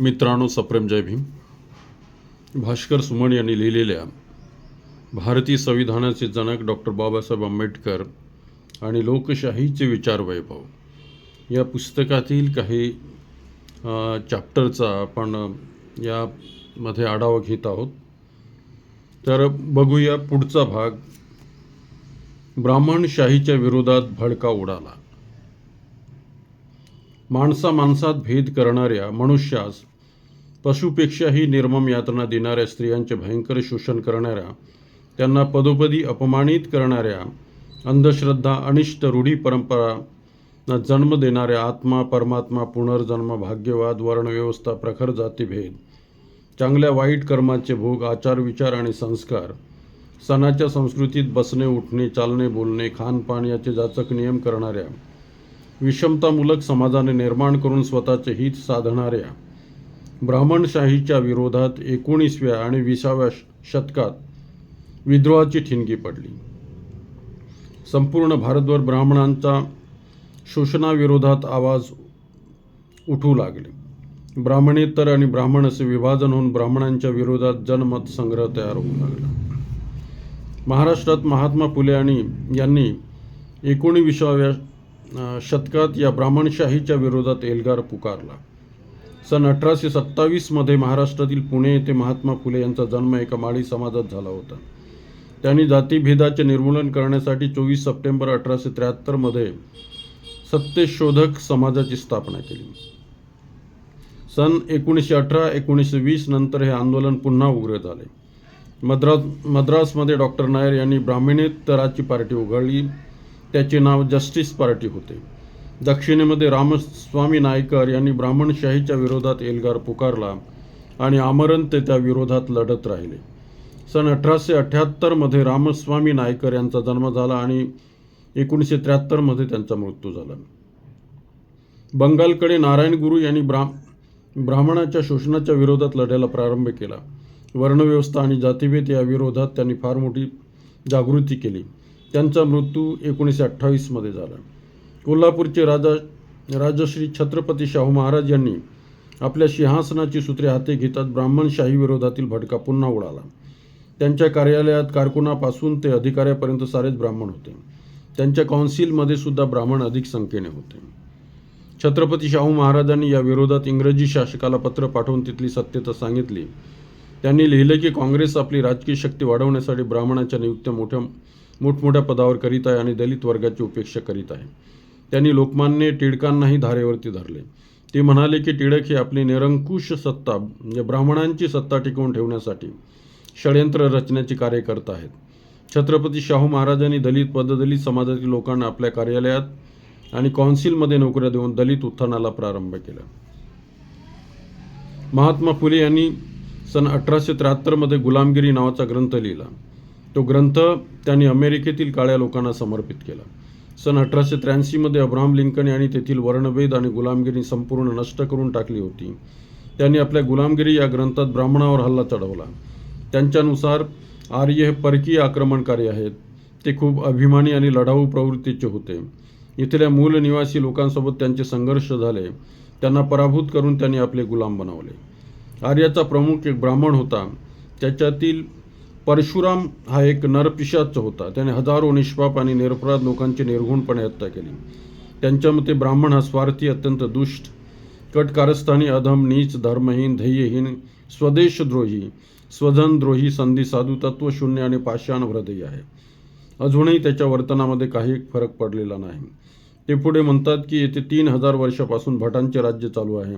मित्रांनो सप्रेम जय भीम. भास्कर सुमन यांनी लिहिलेल्या भारतीय संविधानाचे जनक डॉक्टर बाबासाहेब आंबेडकर आणि लोकशाहीचे विचार वैभव या पुस्तकातील काही चॅप्टरचा आपण यामध्ये आढावा घेत आहोत. तर बघूया पुढचा भाग. ब्राह्मणशाहीच्या विरोधात भडका उडाला. माणसा माणसात भेद करणाऱ्या मनुष्यास पशुपेक्षाही निर्मम यातना देणाऱ्या स्त्रियांचे भयंकर शोषण करणाऱ्या त्यांना पदोपदी अपमानित करणाऱ्या अंधश्रद्धा अनिष्ट रूढी परंपरा ना जन्म देणाऱ्या आत्मा परमात्मा पुनर्जन्म भाग्यवाद वर्णव्यवस्था प्रखर जातीभेद चांगल्या वाईट कर्माचे भोग आचार विचार आणि संस्कार सणाच्या संस्कृतीत बसणे उठणे चालणे बोलणे खानपान याचे जाचक नियम करणाऱ्या विषमतामूलक समाजाने निर्माण करून स्वतःचे हित साधणाऱ्या ब्राह्मणशाहीच्या विरोधात एकोणीसव्या आणि विसाव्या शतकात विद्रोहाची ठिणगी पडली. संपूर्ण भारतभर ब्राह्मणांचा शोषणाविरोधात आवाज उठू लागले. ब्राह्मणेतर आणि ब्राह्मण असे विभाजन होऊन ब्राह्मणांच्या विरोधात जनमत संग्रह तयार होऊ लागला. महाराष्ट्रात महात्मा फुले आणि यांनी एकोणीविसाव्या शतकात या ब्राह्मणशाहीच्या विरोधात एल्गार पुकारला. सन अठराशे सत्तावीसमध्ये महाराष्ट्रातील पुणे येथे महात्मा फुले यांचा जन्म एका माळी समाजात झाला होता. त्यांनी जातीभेदाचे निर्मूलन करण्यासाठी चोवीस सप्टेंबर अठराशे त्र्याहत्तरमध्ये सत्यशोधक समाजाची स्थापना केली. सन एकोणीसशे अठरा एकोणीसशे वीस नंतर हे आंदोलन पुन्हा उग्र झाले. मद्रास मद्रासमध्ये डॉक्टर नायर यांनी ब्राह्मणेतराची पार्टी उघडली. त्याचे नाव जस्टिस पार्टी होते. दक्षिणेमध्ये रामस्वामी नायकर यांनी ब्राह्मणशाहीच्या विरोधात एल्गार पुकारला आणि आमरण ते त्या विरोधात लढत राहिले. सन अठराशे अठ्ठ्याहत्तरमध्ये रामस्वामी नायकर यांचा जन्म झाला आणि एकोणीसशे त्र्याहत्तरमध्ये त्यांचा मृत्यू झाला. बंगालकडे नारायण गुरु यांनी ब्राह्म ब्राह्मणाच्या शोषणाच्या विरोधात लढायला प्रारंभ केला. वर्णव्यवस्था आणि जातीभेद या विरोधात त्यांनी फार मोठी जागृती केली. त्यांचा मृत्यू एकोणीसशे अठ्ठावीसमध्ये झाला. कोल्हापूरचे राजा राजश्री छत्रपती शाहू महाराज यांनी आपल्या सिंहासनाची सूत्रे हाती घेतात ब्राह्मणशाही विरोधातील भडका पुन्हा उडाला. त्यांच्या कार्यालयात कारकुनापासून ते अधिकाऱ्यापर्यंत सारेच ब्राह्मण होते. त्यांच्या कौन्सिलमध्ये सुद्धा ब्राह्मण अधिक संख्येने होते. छत्रपती शाहू महाराजांनी या विरोधात इंग्रजी शासकाला पत्र पाठवून तिथली सत्यता सांगितली. त्यांनी लिहिले की काँग्रेस आपली राजकीय शक्ती वाढवण्यासाठी ब्राह्मणाच्या नियुक्त्या मोठ्या मोठमोठ्या पदावर करीत आहे आणि दलित वर्गाची उपेक्षा करीत आहे. त्यांनी लोकमान्य टिळकांनाही धारेवरती धरले. ते म्हणाले की टिळक ही आपली निरंकुश सत्ता म्हणजे ब्राह्मणांची सत्ता टिकवून ठेवण्यासाठी षडयंत्र रचण्याचे कार्य करत आहेत. छत्रपती शाहू महाराजांनी दलित पददलित समाजातील लोकांना आपल्या कार्यालयात आणि कौन्सिलमध्ये नोकऱ्या देऊन दलित उत्थानाला प्रारंभ केला. महात्मा फुले यांनी सन अठराशे त्र्याहत्तरमध्ये गुलामगिरी नावाचा ग्रंथ लिहिला. तो ग्रंथ त्यांनी अमेरिकेतील काळ्या लोकांना समर्पित केला. सन अठराशे त्र्याऐंशीमध्ये अब्राहम लिंकन यांनी तेथील वर्णभेद आणि गुलामगिरी संपूर्ण नष्ट करून टाकली होती. त्यांनी आपल्या गुलामगिरी या ग्रंथात ब्राह्मणावर हल्ला चढवला. त्यांच्यानुसार आर्य हे परकीय आक्रमणकारी आहेत. ते खूप अभिमानी आणि लढाऊ प्रवृत्तीचे होते. इथल्या मूल निवासी लोकांसोबत त्यांचे संघर्ष झाले. त्यांना पराभूत करून त्यांनी आपले गुलाम बनवले. आर्याचा प्रमुख एक ब्राह्मण होता. त्याच्यातील परशुराम हा एक नरपिशाच होता. त्याने हजारो निष्पाप आणि निरपराध लोकांची निर्घुणपणे हत्या केली. त्यांच्या मते ब्राह्मण हा स्वार्थी अत्यंत दुष्ट कटकारस्थानी अधम नीच धर्महीन ध्येयहीन स्वदेशद्रोही स्वजनद्रोही संधी साधू तत्वशून्य आणि पाषाण हृदयी आहे. अजूनही त्याच्या वर्तनामध्ये काही फरक पडलेला नाही. ते पुढे म्हणतात की येथे तीन हजार वर्षापासून भटांचे राज्य चालू आहे.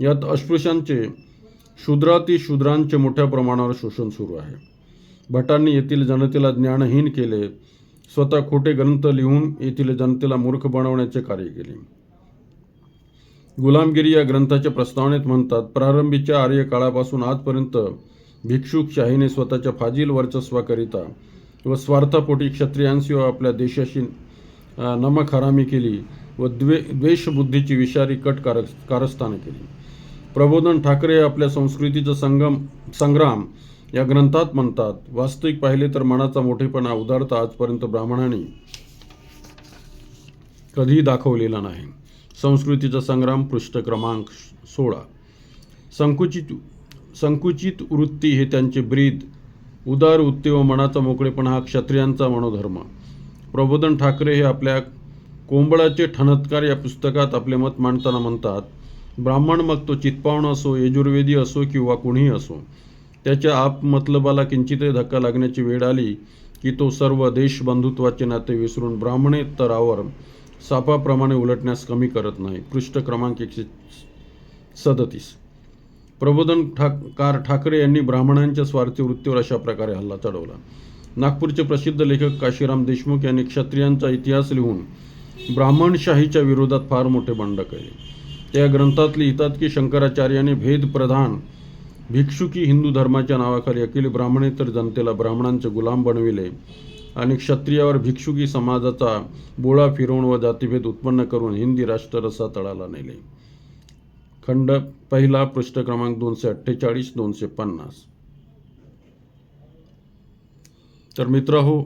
यात अस्पृश्यांचे शूद्राती शूद्रांचे मोठ्या प्रमाणावर शोषण सुरू आहे. भटांनी येथील जनतेला ज्ञानहीन केले. स्वतः खोटे ग्रंथ लिहून येथील जनतेला मूर्ख बनवण्याचे कार्य केले. गुलामगिरी या ग्रंथाच्या प्रस्तावनेत म्हणतात प्रारंभीच्या आर्य काळापासून आजपर्यंत भिक्षुकशाहीने स्वतःच्या फाजील वर्चस्वाकरिता व स्वार्थापोटी क्षत्रियांशी व आपल्या देशाशी नमक हरामी केली व द्वे द्वेषबुद्धीची विषारी कट कार कारस्थानं केली. प्रबोधन ठाकरे आपल्या संस्कृतीचा संगम संग्राम या ग्रंथात म्हणतात वास्तविक पाहिले तर मनाचा मोठेपणा उदारता आजपर्यंत ब्राह्मणांनी कधीही दाखवलेला नाही. संस्कृतीचा संग्राम पृष्ठ क्रमांक सोळा. संकुचित संकुचित वृत्ती हे त्यांचे ब्रीद. उदार वृत्ती व मनाचा मोकळेपणा हा क्षत्रियांचा मनोधर्म. प्रबोधन ठाकरे हे आपल्या कोंबळाचे ठणत्कार या पुस्तकात आपले मत मांडताना म्हणतात ब्राह्मण मग तो चित्पावण असो यजुर्वेदी असो किंवा कुणीही असो त्याच्या आपमतलबाला किंचितही धक्का लागण्याची वेळ आली की तो सर्व देश बंधुत्वाचे नाते विसरून ब्राह्मणेतरावर सापाप्रमाणे उलटण्यास कमी करत नाही. पृष्ठ क्रमांक एकशे सदतीस. प्रबोधन ठाक कार ठाकरे यांनी ब्राह्मणांच्या स्वार्थी वृत्तीवर अशा प्रकारे हल्ला चढवला. नागपूरचे प्रसिद्ध लेखक काशीराम देशमुख यांनी क्षत्रियांचा इतिहास लिहून ब्राह्मणशाहीच्या विरोधात फार मोठे बंड केले. त्या ग्रंथातली हितात्की शंकराचार्याने भेदप्रधान भिक्षुकी हिंदू धर्माच्या नावाखाली अखिल ब्राह्मणेतर जनतेला ब्राह्मणांचे गुलाम बनविले. आणि क्षत्रियावर भिक्षुकी समाजाचा बोळा फिरवून व जातीभेद उत्पन्न करून हिंदी राष्ट्र रसा तळाला नेले. खंड पहिला पृष्ठ क्रमांक दोनशे अठ्ठेचाळीस दोनशे पन्नास. तर मित्र हो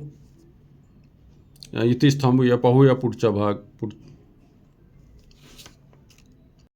इथेच थांबूया पाहूया पुढचा भाग पुढ